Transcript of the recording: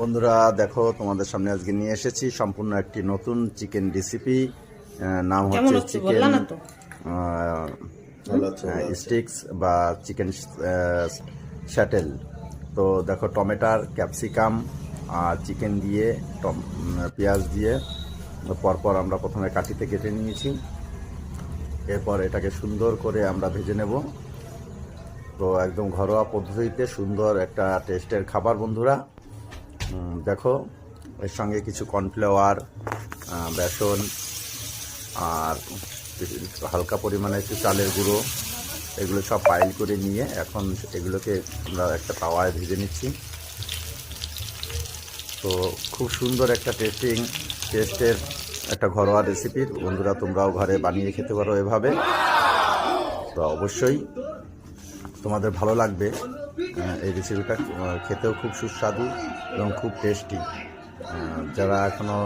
বন্ধুরা দেখো তোমাদের সামনে আজকে নিয়ে এসেছি সম্পূর্ণ একটি নতুন চিকেন রেসিপি নাম হচ্ছে চিকেন স্টিক্স বা চিকেন শ্যাটেল তো দেখো টমেটার ক্যাপসিকাম আর চিকেন দিয়ে টম পেঁয়াজ দিয়ে পরপর আমরা প্রথমে কাঠিতে কেটে নিয়েছি। এরপর এটাকে সুন্দর করে আমরা ভেজে নেব। তো একদম ঘরোয়া পদ্ধতিতে সুন্দর একটা টেস্টের খাবার বন্ধুরা। দেখো, এর সঙ্গে কিছু কর্নফ্লাওয়ার বেসন, আর হালকা পরিমাণে একটু চালের গুঁড়ো, এগুলো সব পাইল করে নিয়ে এখন এগুলোকে আমরা একটা তাওয়ায় ভেজে নিচ্ছি। তো খুব সুন্দর একটা টেস্টিং টেস্টের একটা ঘরোয়া রেসিপির বন্ধুরা, তোমরাও ঘরে বানিয়ে খেতে পারো এভাবে। তো অবশ্যই তোমাদের ভালো লাগবে। এই রেসিপিটা খেতেও খুব সুস্বাদু এবং খুব টেস্টি যারা এখনও